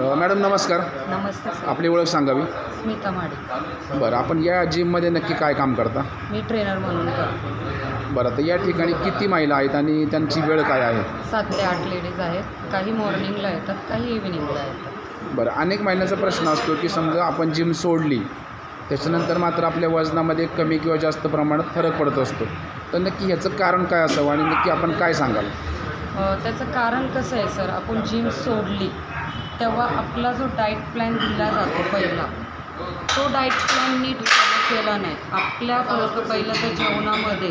Madam नमस्कार. नमस्ते sir. आपली ओळख सांगावी. स्मिता माडे. बरं आपण या जिममध्ये नक्की काय काम करता? मी ट्रेनर म्हणून करतो. बरं तर या ठिकाणी किती महिला आहेत आणि त्यांची वेळ काय आहे? सात ते आठ लेडीज आहेत. काही मॉर्निंगला येतात काही इव्हिनिंगला येतात. बरं अनेक महिन्याचा प्रश्न असतो की समजा आपण जिम सोडली त्याच्यानंतर मात्र आपल्या वजनामध्ये कमी किंवा जास्त प्रमाणात फरक पडत असतो. तर नक्की ह्याचं कारण काय असावं आणि नक्की आपण काय सांगाल? अ, त्याचं कारण कसं आहे सर? आपण जिम सोडली तेव्हा आपला जो डाईट प्लॅन दिला जातो पहिला तो डाईट प्लॅन नीट फॉलो केला नाही. आपल्या पहिलं तर जेवणामध्ये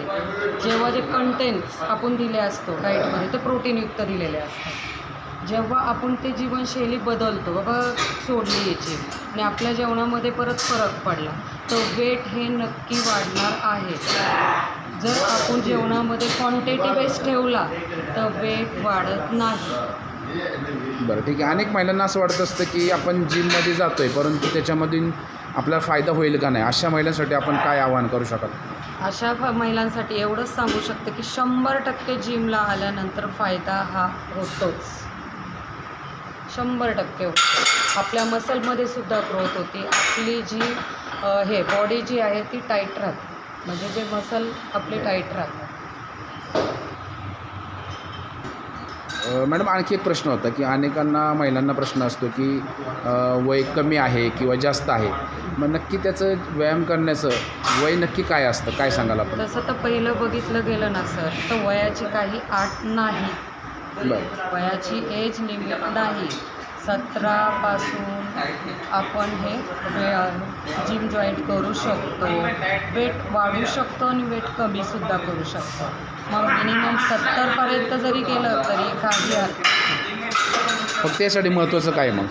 जेव्हा जे कंटेंट्स आपण दिले असतो डाईटमध्ये ते प्रोटीनयुक्त दिलेले असतात. जेव्हा आपण ते जीवनशैली बदलतो बाबा सोडली याची आणि आपल्या जेवणामध्ये परत फरक पडला तर वेट हे नक्की वाढणार आहे. जर आपण जेवणामध्ये क्वांटिटी बेस ठेवला तर वेट वाढत नाही. बरं ठीक आहे. अनेक महिलांना असं वाटत असतं की आपण जिममध्ये जातो आहे परंतु त्याच्यामधून आपला फायदा होईल का नाही? अशा महिलांसाठी आपण काय आवाहन करू शकाल? अशा फ- महिलांसाठी एवढंच सांगू शकते की शंभर टक्के जिमला आल्यानंतर फायदा हा होतोच. शंभर टक्के होतो. आपल्या मसलमध्ये सुद्धा ग्रोथ होती. आपली जी अ, हे बॉडी जी आहे ती टाईट राहते. म्हणजे जे मसल आपले टाईट राहतात. मॅडम आणखी एक प्रश्न होता की अनेकांना महिलांना प्रश्न असतो की वय कमी आहे किंवा जास्त आहे. मग नक्की त्याचं व्यायाम करण्याचं वय नक्की काय असतं? काय सांगाल आपण? तसं तर पहिलं बघितलं गेलं ना सर तर वयाची काही आठ नाही. बरं. वयाची एज लिमिट नाही. सतरापासून आपण हे जिम जॉईन करू शकतो. वेट वाढू शकतो आणि वेट कमीसुद्धा करू शकतो. मग मिनिमम सत्तरपर्यंत जरी केलं तरी नाही. फक्त त्यासाठी महत्त्वाचं काय मग?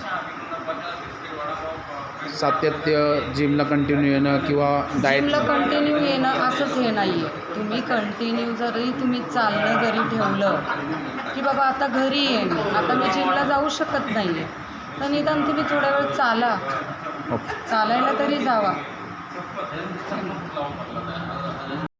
सातत्य जिमला कंटिन्यू येणं किंवा डाएट जिमला कंटिन्यू येणं असंच हे नाही आहे तुम्ही कंटिन्यू जरी तुम्ही चालणं जरी ठेवलं की बाबा आता घरी मी आता मी जिमला जाऊ शकत नाही आहे तर निदान तुम्ही थोडा वेळ चाला. चालायला तरी जावा.